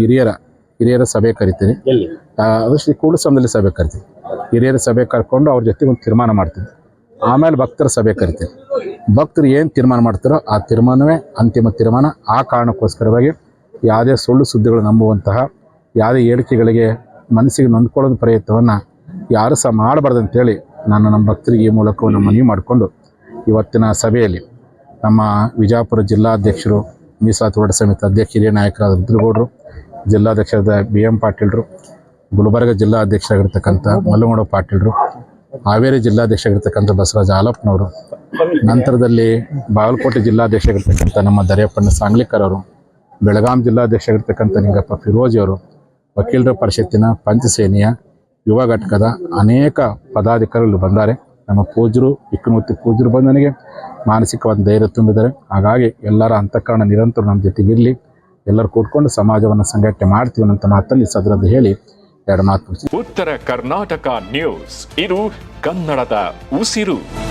ಹಿರಿಯರ ಹಿರಿಯರ ಸಭೆ ಕರಿತೀನಿ. ಅದು ಶ್ರೀ ಕೂಡಸಂದಲ್ಲಿ ಸಭೆ ಕರಿತೀನಿ. ಹಿರಿಯರ ಸಭೆ ಕರ್ಕೊಂಡು ಅವ್ರ ಜೊತೆಗೆ ಒಂದು ತೀರ್ಮಾನ ಮಾಡ್ತೀನಿ. ಆಮೇಲೆ ಭಕ್ತರ ಸಭೆ ಕರಿತೀನಿ. ಭಕ್ತರು ಏನು ತೀರ್ಮಾನ ಮಾಡ್ತಾರೋ ಆ ತೀರ್ಮಾನವೇ ಅಂತಿಮ ತೀರ್ಮಾನ. ಆ ಕಾರಣಕ್ಕೋಸ್ಕರವಾಗಿ ಯಾವುದೇ ಸುಳ್ಳು ಸುದ್ದಿಗಳು ನಂಬುವಂತಹ ಯಾವುದೇ ಹೇಳಿಕೆಗಳಿಗೆ ಮನಸ್ಸಿಗೆ ನೊಂದ್ಕೊಳ್ಳೋದು ಪ್ರಯತ್ನವನ್ನು ಯಾರು ಸಹ ಮಾಡಬಾರ್ದು ಅಂತೇಳಿ ನಾನು ನಮ್ಮ ಭಕ್ತರಿಗೆ ಈ ಮೂಲಕ ಒಂದು ಮನವಿ ಮಾಡಿಕೊಂಡು ಇವತ್ತಿನ ಸಭೆಯಲ್ಲಿ ನಮ್ಮ ವಿಜಾಪುರ ಜಿಲ್ಲಾಧ್ಯಕ್ಷರು ಮೀಸಲಾತಿ ಹೋರಾಟ ಸಮಿತಿ ಅಧ್ಯಕ್ಷ ಹಿರಿಯ ನಾಯಕರಾದ ರುದ್ರಗೌಡರು ಜಿಲ್ಲಾಧ್ಯಕ್ಷರಾದ ಬಿ ಎಂ ಪಾಟೀಲ್ರು, ಗುಲ್ಬರ್ಗ ಜಿಲ್ಲಾಧ್ಯಕ್ಷರಾಗಿರ್ತಕ್ಕಂಥ ಮಲ್ಲಮಡ ಪಾಟೀಲ್ರು, ಹಾವೇರಿ ಜಿಲ್ಲಾಧ್ಯಕ್ಷರಾಗಿರ್ತಕ್ಕಂಥ ಬಸವರಾಜ ಆಲಪ್ಪನವರು, ನಂತರದಲ್ಲಿ ಬಾಗಲಕೋಟೆ ಜಿಲ್ಲಾಧ್ಯಕ್ಷರಾಗಿರ್ತಕ್ಕಂಥ ನಮ್ಮ ದರ್ಯಪ್ಪನ ಸಾಂಗ್ಲಿಕರ್ ಅವರು, ಬೆಳಗಾಂ ಜಿಲ್ಲಾಧ್ಯಕ್ಷರಾಗಿರ್ತಕ್ಕಂಥ ನಿಂಗಪ್ಪ ಫಿರೋಜಿ ಅವರು, ವಕೀಲರ ಪರಿಷತ್ತಿನ ಪಂಚಸೇನೆಯ ಯುವ ಘಟಕದ ಅನೇಕ ಪದಾಧಿಕಾರಿಗಳು ಬಂದಾರೆ. ನಮ್ಮ ಪೂಜರು ಇಕ್ಕನೂತಿ ಪೂಜರು ಬಂದು ನನಗೆ ಮಾನಸಿಕವಾದ ಧೈರ್ಯ ತುಂಬಿದ್ದಾರೆ. ಹಾಗಾಗಿ ಎಲ್ಲರ ಅಂತಃಕರಣ ನಿರಂತರ ನಮ್ಮ ಜೊತೆಗಿರಲಿ. ಎಲ್ಲರೂ ಕೂತ್ಕೊಂಡು ಸಮಾಜವನ್ನು ಸಂಘಟನೆ ಮಾಡ್ತೀವಿ ಅನ್ನೋ ಮಾತಲ್ಲಿ ಸದರದ್ದು ಹೇಳಿ ಎರಡು ಮಾತು ಉತ್ತರ ಕರ್ನಾಟಕ ನ್ಯೂಸ್. ಇದು ಕನ್ನಡದ ಉಸಿರು.